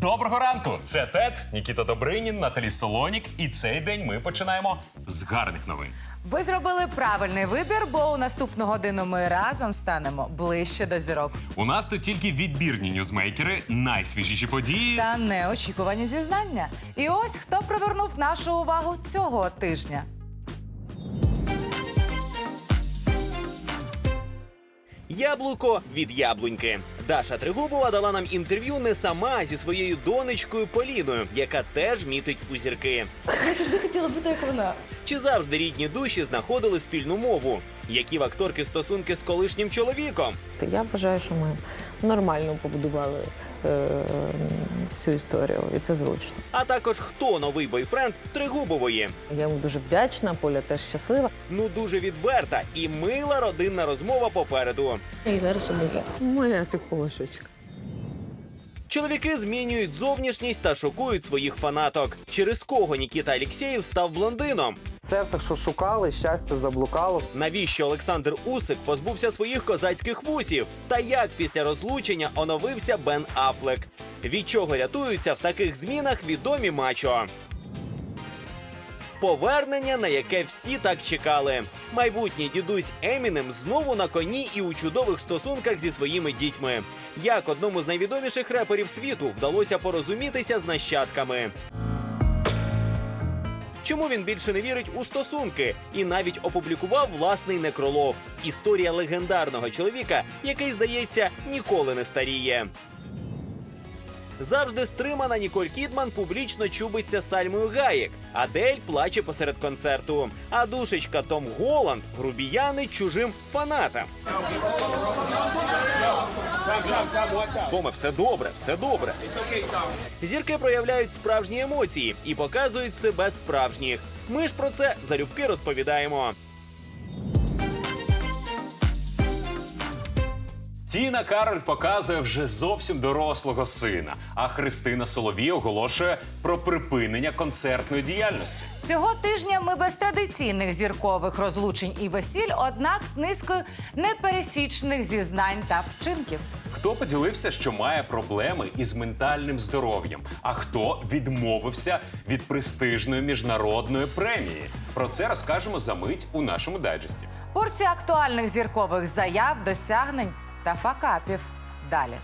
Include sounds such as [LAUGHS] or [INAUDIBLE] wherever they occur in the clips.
Доброго ранку! Це Тед, Нікіта Добринін, Наталі Солонік. І цей день ми починаємо з гарних новин. Ви зробили правильний вибір, бо у наступну годину ми разом станемо ближче до зірок У нас тут тільки відбірні ньюзмейкери, найсвіжіші події. та неочікувані зізнання. І ось хто привернув нашу увагу цього тижня. Яблуко від яблуньки. Даша Тригубова дала нам інтерв'ю не сама а зі своєю донечкою Поліною, яка теж мітить у зірки. Я завжди хотіла бути як вона. Чи завжди рідні душі знаходили спільну мову? Які в акторки стосунки з колишнім чоловіком? Я вважаю, що ми нормально побудували всю історію, і це зручно. А також хто новий бойфренд Тригубової? Я йому дуже вдячна, Поля теж щаслива. Ну дуже відверта і мила родинна розмова попереду. І зараз обіля. Моя ти кошечка. Чоловіки змінюють зовнішність та шокують своїх фанаток. Через кого Нікіта Алєксєєв став блондином? Серце, що шукали, щастя заблукало. Навіщо Олександр Усик позбувся своїх козацьких вусів? Та як після розлучення оновився Бен Афлек? Від чого рятуються в таких змінах відомі мачо? Повернення, на яке всі так чекали. Майбутній дідусь Емінем знову на коні і у чудових стосунках зі своїми дітьми. Як одному з найвідоміших реперів світу вдалося порозумітися з нащадками. Чому він більше не вірить у стосунки і навіть опублікував власний некролог. Історія легендарного чоловіка, який, здається, ніколи не старіє. Завжди стримана Ніколь Кідман публічно чубиться сальмою гаєк. Адель плаче посеред концерту. А душечка Том Голланд грубіянить чужим фанатам. Томе, все добре, все добре. Зірки проявляють справжні емоції і показують себе справжніх. Ми ж про це залюбки розповідаємо. Тіна Кароль показує вже зовсім дорослого сина, а Христина Соловій оголошує про припинення концертної діяльності. Цього тижня ми без традиційних зіркових розлучень і весіль, однак з низкою непересічних зізнань та вчинків. Хто поділився, що має проблеми із ментальним здоров'ям, а хто відмовився від престижної міжнародної премії? Про це розкажемо за мить у нашому дайджесті. Порція актуальних зіркових заяв, досягнень та факапів. Далі.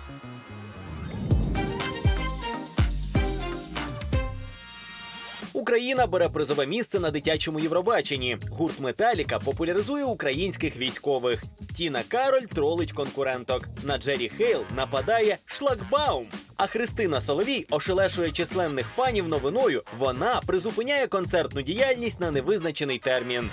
Україна бере призове місце на дитячому Євробаченні. Гурт Металіка популяризує українських військових. Тіна Кароль тролить конкуренток. На Джері Хейл нападає шлагбаум. А Христина Соловій ошелешує численних фанів новиною. Вона призупиняє концертну діяльність на невизначений термін.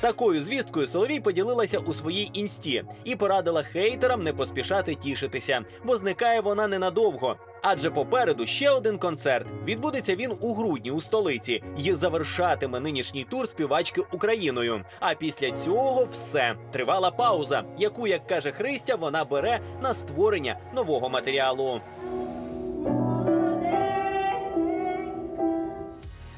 Такою звісткою Соловій поділилася у своїй інсті і порадила хейтерам не поспішати тішитися, бо зникає вона ненадовго. Адже попереду ще один концерт. Відбудеться він у грудні у столиці і завершатиме нинішній тур співачки Україною. А після цього все тривала пауза, яку, як каже Христя, вона бере на створення нового матеріалу.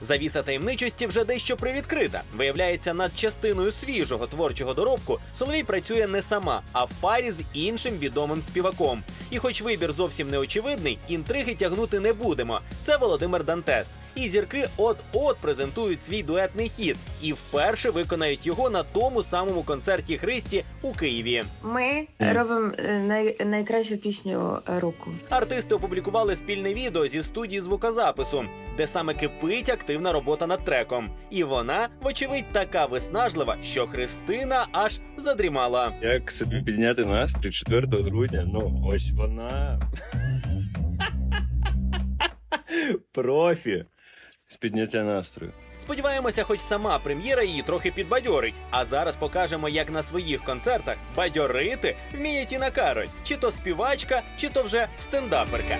Завіса таємничості вже дещо привідкрита. Виявляється, над частиною свіжого творчого доробку Соловій працює не сама, а в парі з іншим відомим співаком. І, хоч вибір зовсім не очевидний, інтриги тягнути не будемо. Це Володимир Дантес. І зірки от-от презентують свій дуетний хіт і вперше виконають його на тому самому концерті Христі у Києві. Ми робимо е, най, найкращу пісню е, року. Артисти опублікували спільне відео зі студії звукозапису, де саме кипить активна робота над треком. І вона, вочевидь, така виснажлива, що Христина аж задрімала. Як собі підняти настрій 4 грудня? Ну, ось вона. Профі з підняття настрою. Сподіваємося, хоч сама прем'єра її трохи підбадьорить. А зараз покажемо, як на своїх концертах бадьорити вміє Тіна Кароль, чи то співачка, чи то вже стендаперка.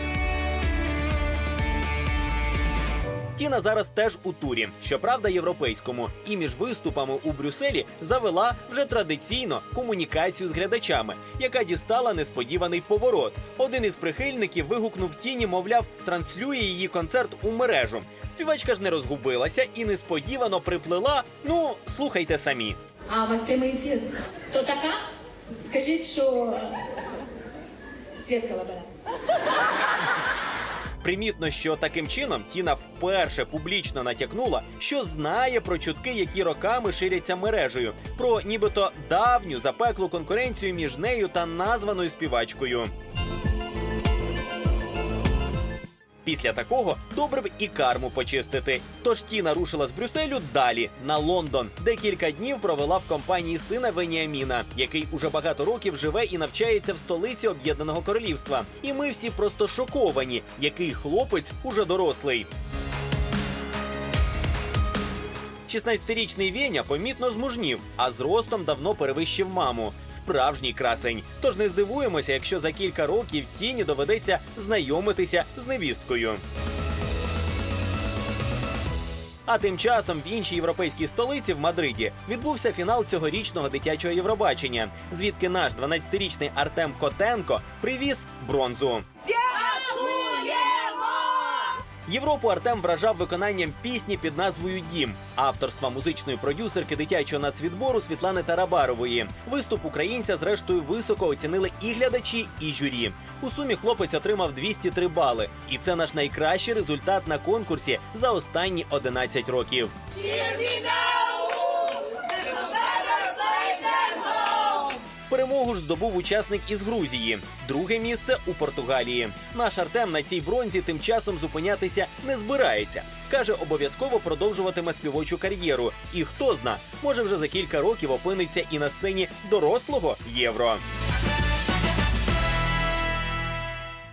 Тіна зараз теж у турі, щоправда, європейському, і між виступами у Брюсселі завела вже традиційно комунікацію з глядачами, яка дістала несподіваний поворот. Один із прихильників вигукнув тіні, мовляв, транслює її концерт у мережу. Співачка ж не розгубилася і несподівано приплила. Ну, слухайте самі. А, у вас прямий ефір. Хто така? Скажіть, що Свідка Лобода. Примітно, що таким чином Тіна вперше публічно натякнула, що знає про чутки, які роками ширяться мережею, про нібито давню запеклу конкуренцію між нею та названою співачкою. Після такого добре б і карму почистити. Тож Тіна рушила з Брюсселю далі на Лондон, де кілька днів провела в компанії сина Веніаміна, який уже багато років живе і навчається в столиці Об'єднаного Королівства. І ми всі просто шоковані, який хлопець уже дорослий. 16-річний Веня помітно змужнів, а зростом давно перевищив маму. Справжній красень. Тож не здивуємося, якщо за кілька років тіні доведеться знайомитися з невісткою. А тим часом в іншій європейській столиці в Мадриді відбувся фінал цьогорічного дитячого Євробачення, звідки наш 12-річний Артем Котенко привіз бронзу. Європу Артем вражав виконанням пісні під назвою Дім авторства музичної продюсерки дитячого нацвідбору Світлани Тарабарової. Виступ українця, зрештою, високо оцінили і глядачі, і журі. У сумі хлопець отримав 203 бали, і це наш найкращий результат на конкурсі за останні 11 років. Перемогу ж здобув учасник із Грузії, друге місце у Португалії. Наш Артем на цій бронзі тим часом зупинятися не збирається. каже, обов'язково продовжуватиме співочу кар'єру. І хто зна, може вже за кілька років опиниться і на сцені дорослого євро.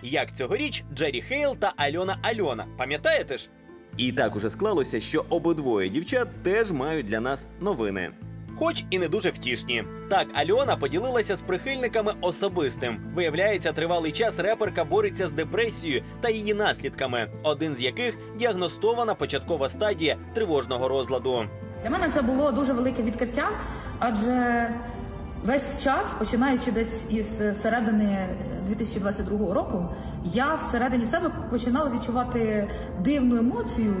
Як цьогоріч Джері Хейл та Альона Альона, пам'ятаєте ж? І так уже склалося, що обидвоє дівчат теж мають для нас новини. Хоч і не дуже втішні. Так, Альона поділилася з прихильниками особистим. Виявляється, тривалий час реперка бореться з депресією та її наслідками, один з яких діагностована початкова стадія тривожного розладу. Для мене це було дуже велике відкриття, адже весь час, починаючи десь із середини 2022 року, я всередині себе починала відчувати дивну емоцію.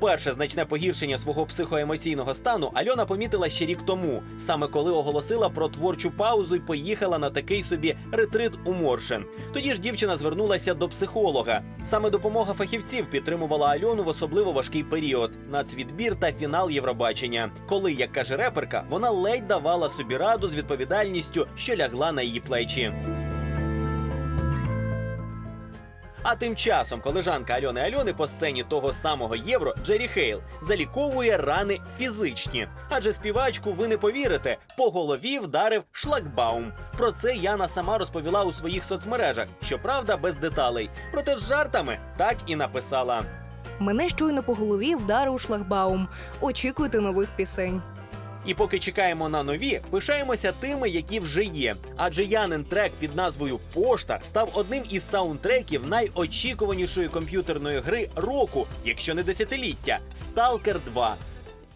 Перше значне погіршення свого психоемоційного стану Альона помітила ще рік тому, саме коли оголосила про творчу паузу і поїхала на такий собі ретрит у Моршин. Тоді ж дівчина звернулася до психолога. Саме допомога фахівців підтримувала Альону в особливо важкий період нацвідбір та фінал Євробачення, коли, як каже реперка, вона ледь давала собі раду з відповідальністю, що лягла на її плечі. А тим часом колежанка Альони Альони по сцені того самого євро Джері Хейл заліковує рани фізичні. Адже співачку, ви не повірите, по голові вдарив шлагбаум. Про це Яна сама розповіла у своїх соцмережах, щоправда, без деталей. Проте з жартами так і написала. Мене щойно по голові вдарив шлагбаум. Очікуйте нових пісень. І поки чекаємо на нові, пишаємося тими, які вже є. Адже Янин трек під назвою Пошта став одним із саундтреків найочікуванішої комп'ютерної гри року, якщо не десятиліття Сталкер 2.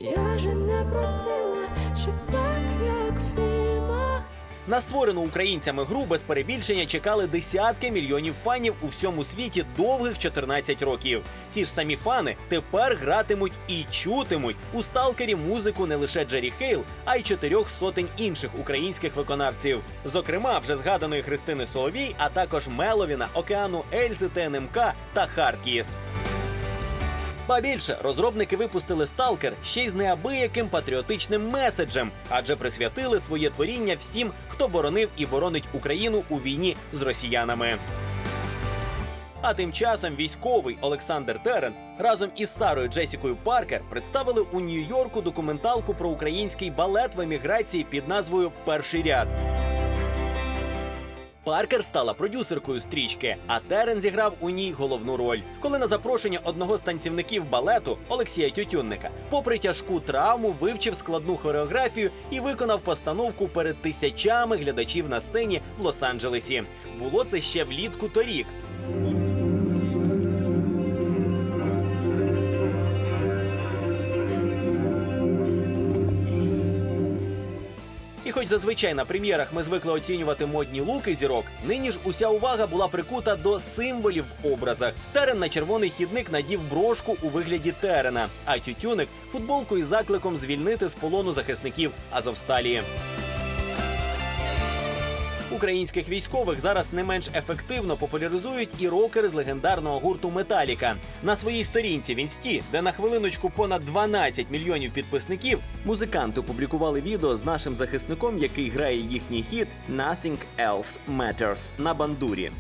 Я же не просила, щоб так, як в фільмах. На створену українцями гру без перебільшення чекали десятки мільйонів фанів у всьому світі довгих 14 років. Ці ж самі фани тепер гратимуть і чутимуть у сталкері музику не лише Джері Хейл, а й чотирьох сотень інших українських виконавців. Зокрема, вже згаданої Христини Соловій, а також Меловіна, Океану Ельзи, ТНМК та Харкіс. Ба більше розробники випустили Сталкер ще й з неабияким патріотичним меседжем, адже присвятили своє творіння всім, хто боронив і боронить Україну у війні з росіянами. А тим часом військовий Олександр Терен разом із Сарою Джесікою Паркер представили у Нью-Йорку документалку про український балет в еміграції під назвою Перший ряд. Паркер стала продюсеркою стрічки, а Терен зіграв у ній головну роль. Коли на запрошення одного з танцівників балету Олексія Тютюнника, попри тяжку травму, вивчив складну хореографію і виконав постановку перед тисячами глядачів на сцені в Лос-Анджелесі. Було це ще влітку торік. І хоч зазвичай на прем'єрах ми звикли оцінювати модні луки зірок, нині ж уся увага була прикута до символів в образах. Терен на червоний хідник надів брошку у вигляді терена, а тютюник футболку із закликом звільнити з полону захисників Азовсталі. Українських військових зараз не менш ефективно популяризують і рокери з легендарного гурту Металіка. На своїй сторінці в інсті, де на хвилиночку понад 12 мільйонів підписників, музиканти опублікували відео з нашим захисником, який грає їхній хіт «Nothing Else Matters» на бандурі.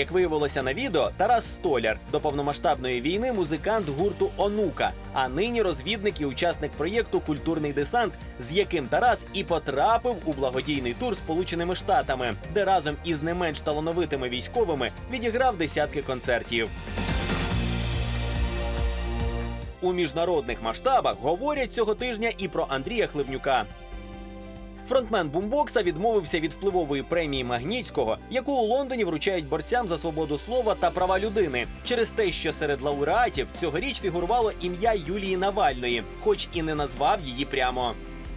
Як виявилося на відео, Тарас Столяр до повномасштабної війни музикант гурту Онука, а нині розвідник і учасник проєкту Культурний десант, з яким Тарас і потрапив у благодійний тур Сполученими Штатами, де разом із не менш талановитими військовими відіграв десятки концертів. У міжнародних масштабах говорять цього тижня і про Андрія Хливнюка. Фронтмен бумбокса відмовився від впливової премії Магнітського, яку у Лондоні вручають борцям за свободу слова та права людини, через те, що серед лауреатів цьогоріч фігурувало ім'я Юлії Навальної, хоч і не назвав її прямо.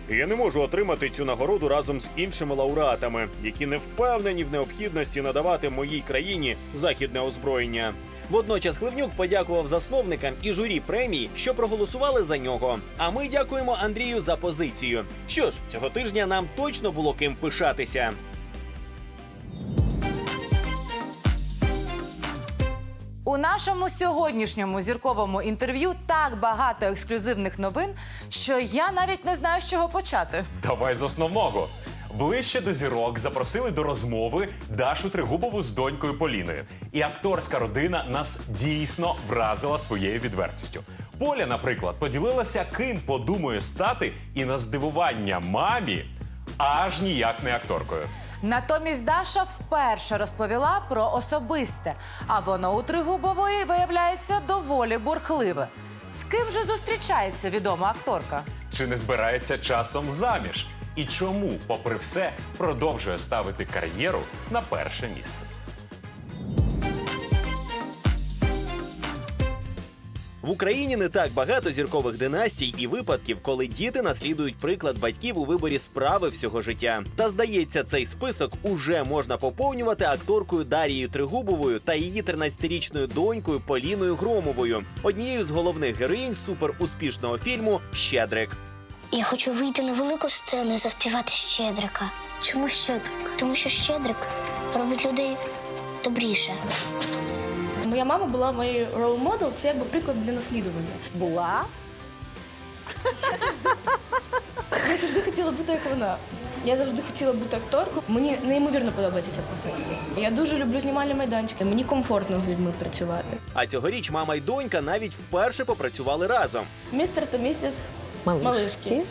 Я не можу отримати цю нагороду разом з іншими лауреатами, які не впевнені в необхідності надавати моїй країні західне озброєння. Водночас Хливнюк подякував засновникам і журі премії, що проголосували за нього. А ми дякуємо Андрію за позицію. Що ж, цього тижня нам точно було ким пишатися. У нашому сьогоднішньому зірковому інтерв'ю так багато ексклюзивних новин, що я навіть не знаю, з чого почати. Давай з основного. Ближче до зірок запросили до розмови Дашу Тригубову з донькою Поліною. І акторська родина нас дійсно вразила своєю відвертістю. Поля, наприклад, поділилася, ким подумає стати, і на здивування мамі аж ніяк не акторкою. Натомість Даша вперше розповіла про особисте, а воно у Тригубової виявляється доволі бурхливе. З ким же зустрічається відома акторка? Чи не збирається часом заміж? І чому, попри все, продовжує ставити кар'єру на перше місце? В Україні не так багато зіркових династій і випадків, коли діти наслідують приклад батьків у виборі справи всього життя. Та здається, цей список уже можна поповнювати акторкою Дарією Тригубовою та її 13-річною донькою Поліною Громовою, однією з головних героїнь суперуспішного фільму Щедрик. Я хочу вийти на велику сцену і заспівати Щедрика. Чому Щедрик? Тому що Щедрик робить людей добріше. Моя мама була моєю рол-модел, це якби приклад для наслідування. Була Я завжди хотіла бути як вона. Я завжди хотіла бути акторкою. Мені неймовірно подобається ця професія. Я дуже люблю знімальні майданчики. Мені комфортно з людьми працювати. А цьогоріч мама й донька навіть вперше попрацювали разом. Містер та місіс малишки. Малишки.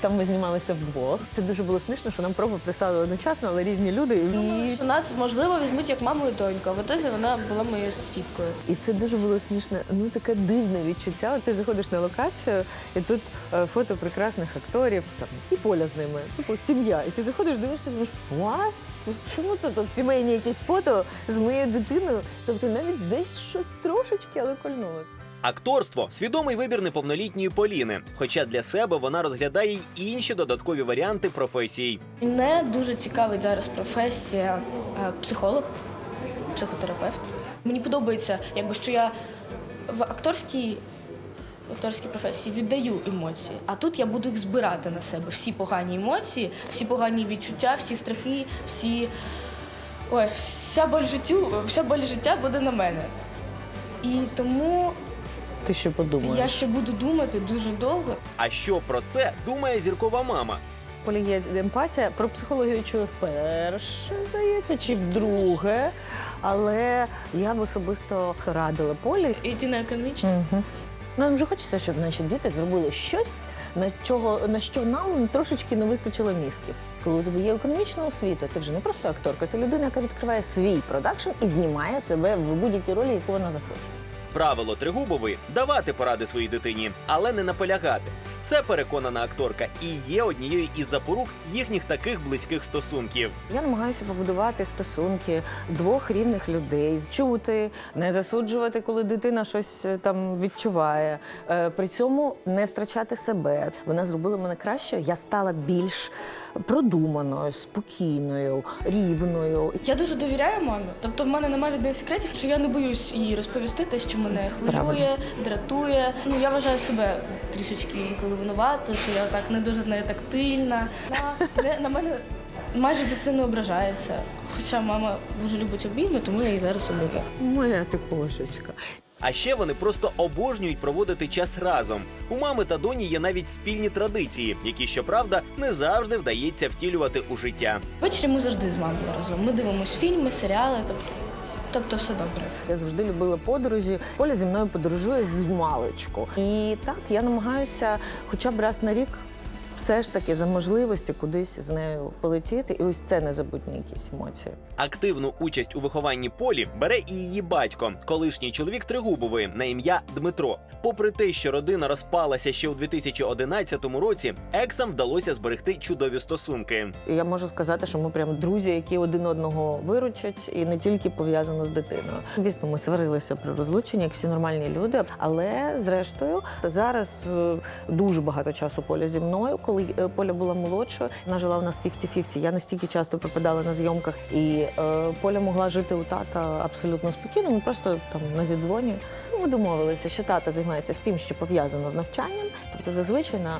Там ми знімалися вдвох. Це дуже було смішно, що нам проби писали одночасно, але різні люди. І, що нас можливо візьмуть як маму і доньку. В ітозі вона була моєю сусідкою. і це дуже було смішно. Ну таке дивне відчуття. Ти заходиш на локацію, і тут е, фото прекрасних акторів, там і поля з ними, типу сім'я. І ти заходиш, дивишся, думаєш, what? Ну, Чому це тут сімейні якісь фото з моєю дитиною? Тобто навіть десь щось трошечки, але кольнуло. Акторство свідомий вибір неповнолітньої Поліни. Хоча для себе вона розглядає й інші додаткові варіанти професій. Мене дуже цікавить зараз професія е, психолог, психотерапевт. Мені подобається, якби що я в акторській. Акторській професії віддаю емоції, а тут я буду їх збирати на себе. Всі погані емоції, всі погані відчуття, всі страхи, всі. Ой, вся боль життю, вся боль життя буде на мене. І тому Ти ще подумаєш. я ще буду думати дуже довго. А що про це думає зіркова мама? Полі є емпатія. Про психологію чую вперше, здається, чи вдруге. Але я б особисто радила Полі. Йти на економічне. Угу. Нам вже хочеться, щоб наші діти зробили щось, на, чого, на що нам трошечки не вистачило мізків. Коли у тебе є економічна освіта, ти вже не просто акторка, ти людина, яка відкриває свій продакшн і знімає себе в будь-якій ролі, яку вона захоче. Правило Тригубової давати поради своїй дитині, але не наполягати. Це переконана акторка і є однією із запорук їхніх таких близьких стосунків. Я намагаюся побудувати стосунки двох рівних людей, чути, не засуджувати, коли дитина щось е, там відчуває. Е, При цьому не втрачати себе. Вона зробила мене краще. Я стала більш продуманою, спокійною, рівною. Я дуже довіряю мамі. Тобто в мене немає від неї секретів, що я не боюсь їй розповісти те, що мене хвилює, дратує. Ну я вважаю себе трішечки інколи винуватою, що я так не дуже з нею тактильна. На, не- на мене майже не ображається. Хоча мама дуже любить обійми, тому я її зараз обійму. Моя ти кошечка. А ще вони просто обожнюють проводити час разом. У мами та доні є навіть спільні традиції, які, щоправда, не завжди вдається втілювати у життя. Ввечері ми завжди з мамою разом. Ми дивимося фільми, серіали, тобто, тобто все добре. Я завжди любила подорожі. Поля зі мною подорожує з маличку. І так я намагаюся хоча б раз на рік. Все ж таки за можливості кудись з нею полетіти, і ось це незабутні якісь емоції. Активну участь у вихованні Полі бере і її батько, колишній чоловік Тригубової на ім'я Дмитро. Попри те, що родина розпалася ще у 2011 році, ексам вдалося зберегти чудові стосунки. Я можу сказати, що ми прям друзі, які один одного виручать, і не тільки пов'язано з дитиною. Звісно, ми сварилися при розлученні, як всі нормальні люди. Але зрештою, зараз е, дуже багато часу поля зі мною. Коли е, поля була молодшою, вона жила у нас 50-50. Я настільки часто пропадала на зйомках, і е, поля могла жити у тата абсолютно спокійно. Ми просто там на зідзвоні. Ну, Ми домовилися, що тато займається всім, що пов'язано з навчанням. Тобто, зазвичай на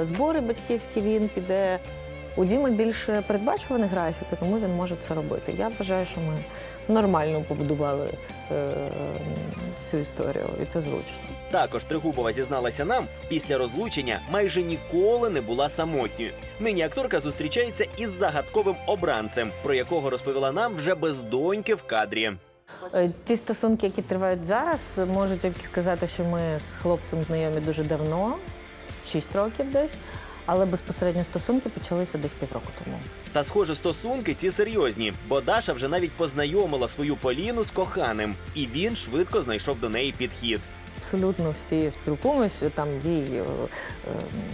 е, збори батьківські він піде. У Діми більше передбачуваний графік, і тому він може це робити. Я вважаю, що ми нормально побудували е, цю історію, і це зручно. Також Тригубова зізналася нам, після розлучення майже ніколи не була самотньою. Нині акторка зустрічається із загадковим обранцем, про якого розповіла нам вже без доньки в кадрі. Е, Ті стосунки, які тривають зараз, можу тільки сказати, що ми з хлопцем знайомі дуже давно, 6 років десь, але безпосередньо стосунки почалися десь півроку тому. Та, схоже, стосунки ці серйозні, бо Даша вже навіть познайомила свою Поліну з коханим, і він швидко знайшов до неї підхід. Абсолютно всі спілкуємося. Там їй е, е,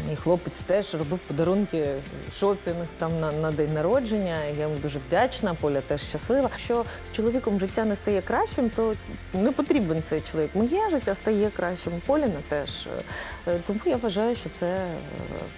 мій хлопець теж робив подарунки, шопінг там на, на день народження. Я йому дуже вдячна. Поля теж щаслива. Якщо з чоловіком життя не стає кращим, то не потрібен цей чоловік. Моє життя стає кращим. Поліна теж. Е, Тому я вважаю, що це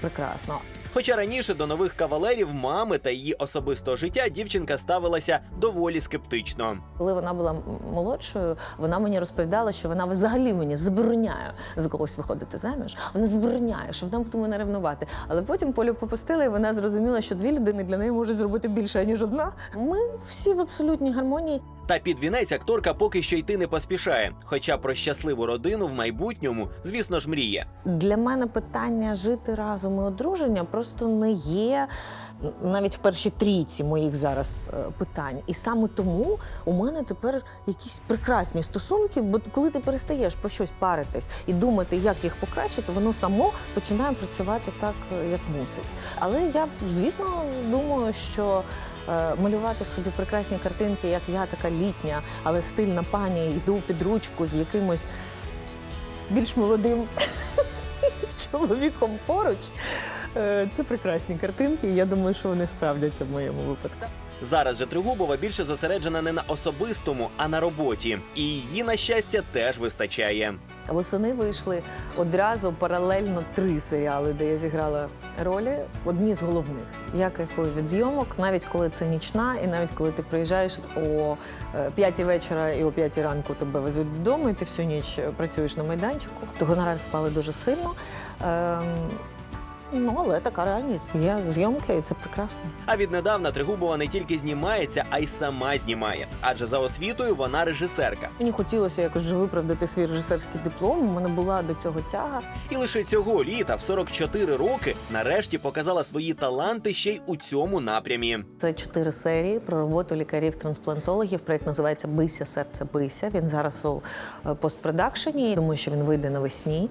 прекрасно. Хоча раніше до нових кавалерів мами та її особистого життя дівчинка ставилася доволі скептично. Коли вона була молодшою, вона мені розповідала, що вона взагалі мені забороняє за когось виходити заміж. Вона забороняє, що вона буде мене ревнувати. Але потім Полю попустила, і вона зрозуміла, що дві людини для неї можуть зробити більше ніж одна. Ми всі в абсолютній гармонії. Та під вінець акторка поки що йти не поспішає. Хоча про щасливу родину в майбутньому, звісно ж, мріє. Для мене питання жити разом і одруження просто не є навіть в першій трійці моїх зараз е, питань. І саме тому у мене тепер якісь прекрасні стосунки, бо коли ти перестаєш про щось паритись і думати, як їх покращити, воно само починає працювати так, е, як мусить. Але я, звісно, думаю, що. Е, Малювати собі прекрасні картинки, як я така літня, але стильна пані, йду під ручку з якимось більш молодим [LAUGHS] чоловіком поруч. Е, Це прекрасні картинки. і Я думаю, що вони справдяться в моєму випадку. Зараз же Тригубова більше зосереджена не на особистому, а на роботі. І її, на щастя, теж вистачає. Восени вийшли одразу паралельно три серіали, де я зіграла ролі. Одні з головних. Я кайфую від зйомок, навіть коли це нічна, і навіть коли ти приїжджаєш о е, п'ятій вечора і о п'ятій ранку тебе везуть додому, і ти всю ніч працюєш на майданчику. То гонорари впали дуже сильно. Ну, але така реальність. Є зйомки, і це прекрасно. А віднедавна Тригубова не тільки знімається, а й сама знімає. Адже за освітою вона режисерка. Мені хотілося якось виправдати свій режисерський диплом. У мене була до цього тяга. І лише цього літа, в 44 роки, нарешті показала свої таланти ще й у цьому напрямі. Це чотири серії про роботу лікарів-трансплантологів. Проект називається Бися, серце бися. Він зараз у е, постпродакшені. Думаю, що він вийде навесні.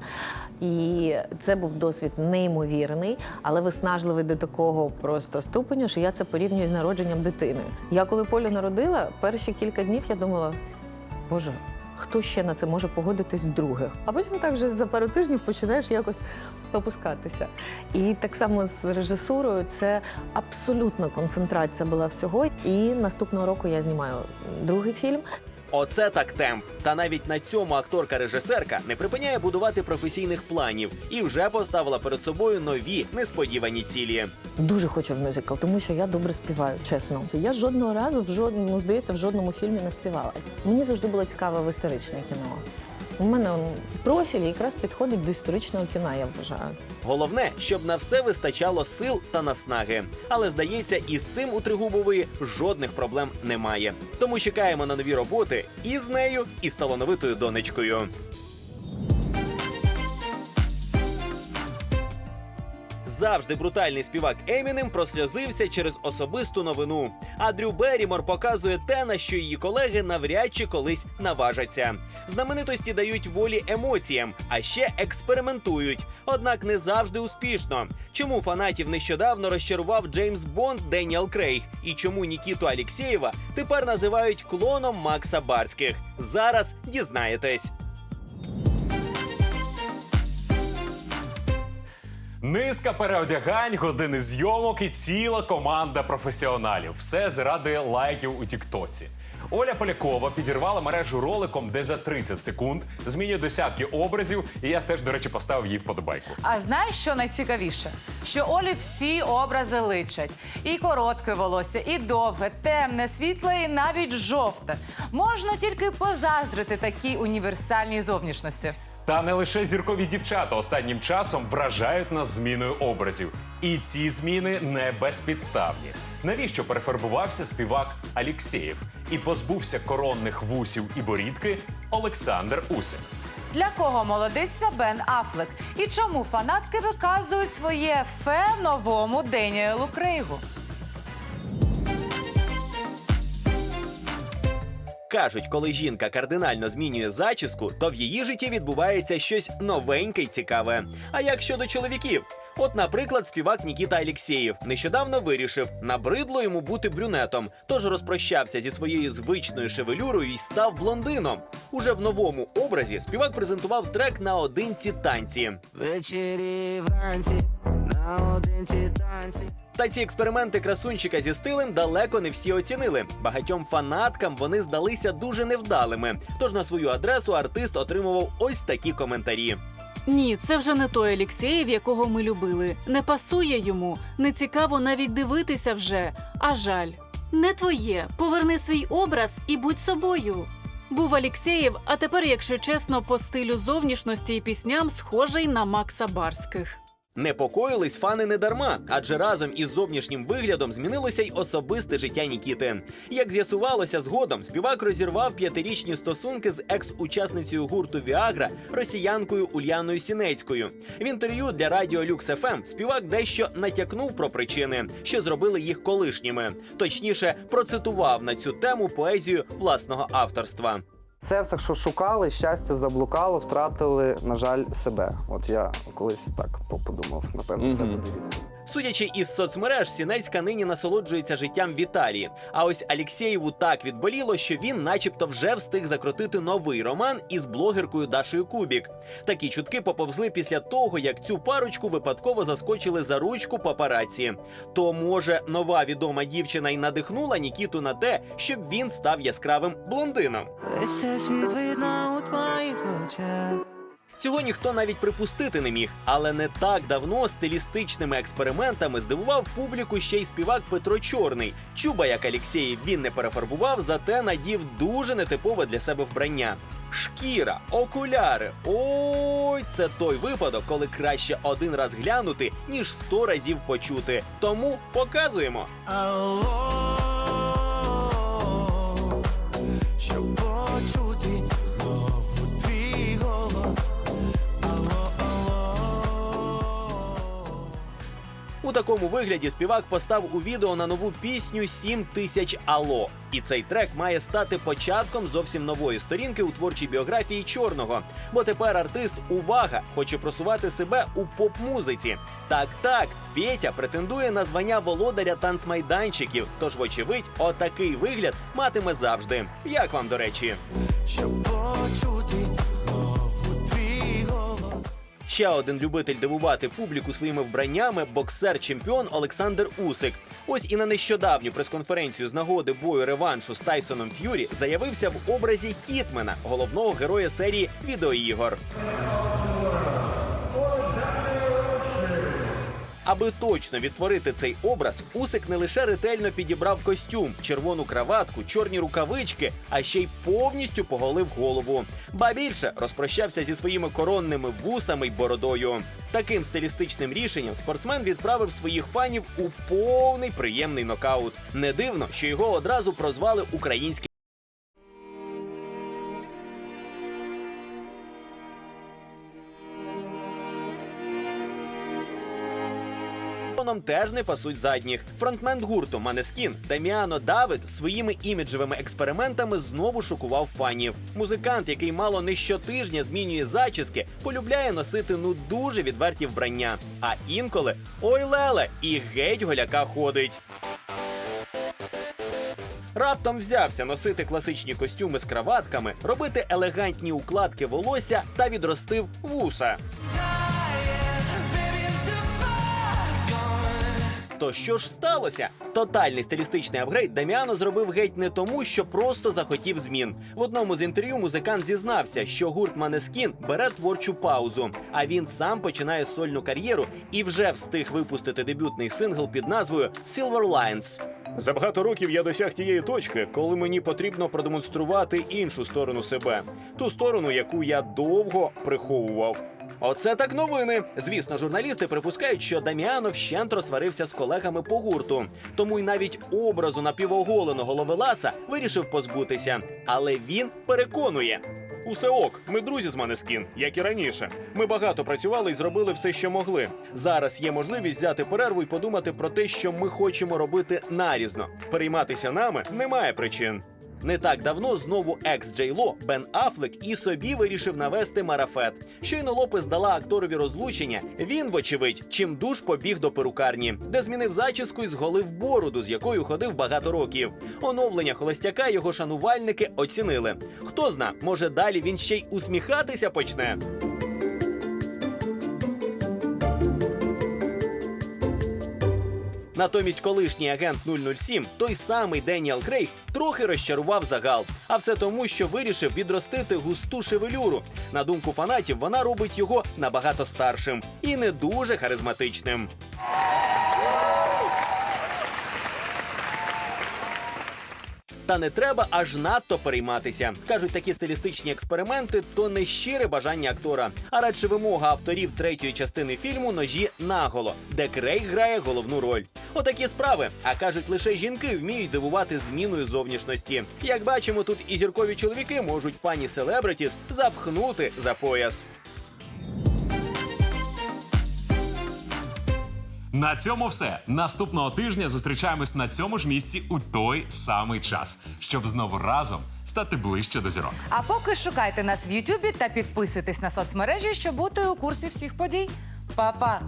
І це був досвід неймовірний, але виснажливий до такого просто ступеню, що я це порівнюю з народженням дитини. Я коли Полю народила, перші кілька днів я думала, боже. хто ще на це може погодитись вдруге. А потім так вже за пару тижнів починаєш якось опускатися. І так само з режисурою це абсолютна концентрація була всього. І наступного року я знімаю другий фільм. Оце так темп. Та навіть на цьому акторка-режисерка не припиняє будувати професійних планів і вже поставила перед собою нові несподівані цілі. Дуже хочу в мюзикл, тому що я добре співаю, чесно. Я жодного разу в жодному, здається, в жодному фільмі не співала. Мені завжди було цікаво в історичне кіно. У мене профіль якраз підходить до історичного кіна. я вважаю. Головне, щоб на все вистачало сил та наснаги. Але здається, із цим у Тригубової жодних проблем немає. Тому чекаємо на нові роботи і з нею, і з талановитою донечкою. Завжди брутальний співак Емінем просльозився через особисту новину. А Дрю Берімор показує те, на що її колеги навряд чи колись наважаться. Знаменитості дають волі емоціям, а ще експериментують. Однак не завжди успішно. Чому фанатів нещодавно розчарував Джеймс Бонд Деніел Крейг? І чому Нікіту Алєксєєва тепер називають клоном Макса Барських? Зараз дізнаєтесь. Низка переодягань, години зйомок і ціла команда професіоналів. Все заради лайків у Тіктоці. Оля Полякова підірвала мережу роликом, де за 30 секунд змінює десятки образів. І я теж, до речі, поставив їй вподобайку. А знаєш, що найцікавіше? Що Олі всі образи личать: і коротке волосся, і довге, темне, світле, і навіть жовте. Можна тільки позаздрити такій універсальній зовнішності. Та не лише зіркові дівчата останнім часом вражають нас зміною образів. І ці зміни не безпідставні. Навіщо перефарбувався співак Алєксєєв і позбувся коронних вусів і борідки Олександр Усик? Для кого молодиться Бен Афлек? І чому фанатки виказують своє фе новому Деніелу Крейгу? Кажуть, коли жінка кардинально змінює зачіску, то в її житті відбувається щось новеньке й цікаве. А як щодо чоловіків? От, наприклад, співак Нікіта Алєксєєв нещодавно вирішив, набридло йому бути брюнетом, тож розпрощався зі своєю звичною шевелюрою і став блондином. Уже в новому образі співак презентував трек наодинці танці. Ввечері вранці, наодинці танці. Та ці експерименти красунчика зі стилем далеко не всі оцінили. Багатьом фанаткам вони здалися дуже невдалими. Тож на свою адресу артист отримував ось такі коментарі. Ні, це вже не той Алєксєєв, якого ми любили. Не пасує йому, не цікаво навіть дивитися вже. А жаль. Не твоє. Поверни свій образ і будь собою. Був Алєксєєв, а тепер, якщо чесно, по стилю зовнішності і пісням схожий на Макса Барських. Непокоїлись фани не дарма, адже разом із зовнішнім виглядом змінилося й особисте життя Нікіти. Як з'ясувалося згодом, співак розірвав п'ятирічні стосунки з екс-учасницею гурту Віагра росіянкою Ульяною Сінецькою. В інтерв'ю для радіо Люкс ФМ співак дещо натякнув про причини, що зробили їх колишніми. Точніше, процитував на цю тему поезію власного авторства. Серцях, що шукали, щастя заблукало, втратили, на жаль, себе. От я колись так подумав, напевно, це буде відповідь. Судячи із соцмереж, Сінецька нині насолоджується життям в Італії. А ось Алєксєєву так відболіло, що він, начебто, вже встиг закрутити новий роман із блогеркою Дашою Кубік. Такі чутки поповзли після того, як цю парочку випадково заскочили за ручку папараці. То може нова відома дівчина й надихнула Нікіту на те, щоб він став яскравим блондином. Весь світ видно у твоїх очах. Цього ніхто навіть припустити не міг, але не так давно стилістичними експериментами здивував публіку ще й співак Петро Чорний. Чуба, як Алєксєєв, він не перефарбував, зате надів дуже нетипове для себе вбрання. Шкіра, окуляри. Ой, це той випадок, коли краще один раз глянути, ніж сто разів почути. Тому показуємо. Щоб У такому вигляді співак постав у відео на нову пісню «7 тисяч Ало. І цей трек має стати початком зовсім нової сторінки у творчій біографії чорного. Бо тепер артист увага хоче просувати себе у поп-музиці. Так, так, Петя претендує на звання володаря танцмайданчиків. Тож, вочевидь, отакий вигляд матиме завжди. Як вам до речі? Щоб почути Ще один любитель дивувати публіку своїми вбраннями боксер-чемпіон Олександр Усик. Ось і на нещодавню прес-конференцію з нагоди бою реваншу з Тайсоном Ф'юрі заявився в образі Хітмена, головного героя серії відеоігор. Аби точно відтворити цей образ, Усик не лише ретельно підібрав костюм, червону краватку, чорні рукавички, а ще й повністю поголив голову. Ба більше розпрощався зі своїми коронними вусами й бородою. Таким стилістичним рішенням спортсмен відправив своїх фанів у повний приємний нокаут. Не дивно, що його одразу прозвали український. Нам теж не пасуть задніх. Фронтмен гурту Манескін Даміано Давид своїми іміджевими експериментами знову шокував фанів. Музикант, який мало не щотижня змінює зачіски, полюбляє носити ну дуже відверті вбрання. А інколи ой леле і геть голяка ходить. Раптом взявся носити класичні костюми з краватками, робити елегантні укладки волосся та відростив вуса. То що ж сталося? Тотальний стилістичний апгрейд Даміано зробив геть не тому, що просто захотів змін. В одному з інтерв'ю музикант зізнався, що гурт Манескін бере творчу паузу, а він сам починає сольну кар'єру і вже встиг випустити дебютний сингл під назвою Silver Lines. За багато років я досяг тієї точки, коли мені потрібно продемонструвати іншу сторону себе, ту сторону, яку я довго приховував. Оце так новини. Звісно, журналісти припускають, що Даміано вщент розсварився з колегами по гурту, тому й навіть образу напівоголеного ловеласа вирішив позбутися. Але він переконує. Усе ок, ми друзі з Манескін, як і раніше. Ми багато працювали і зробили все, що могли. Зараз є можливість взяти перерву і подумати про те, що ми хочемо робити нарізно. Перейматися нами немає причин. Не так давно знову екс Джейло Бен Афлек і собі вирішив навести марафет. Щойно Лопес дала акторові розлучення. Він, вочевидь, чим душ побіг до перукарні, де змінив зачіску і зголив бороду, з якою ходив багато років. Оновлення холостяка його шанувальники оцінили. Хто зна, може далі він ще й усміхатися почне. Натомість колишній агент 007, той самий Деніел Крейг, трохи розчарував загал. А все тому, що вирішив відростити густу шевелюру. На думку фанатів, вона робить його набагато старшим і не дуже харизматичним. Та не треба аж надто перейматися. кажуть, такі стилістичні експерименти то не щире бажання актора, а радше вимога авторів третьої частини фільму ножі наголо, де Крейг грає головну роль. Отакі справи. А кажуть, лише жінки вміють дивувати зміною зовнішності. Як бачимо, тут і зіркові чоловіки можуть пані селебритіс запхнути за пояс. На цьому все. Наступного тижня зустрічаємось на цьому ж місці у той самий час, щоб знову разом стати ближче до зірок. А поки шукайте нас в Ютубі та підписуйтесь на соцмережі, щоб бути у курсі всіх подій. Па-па!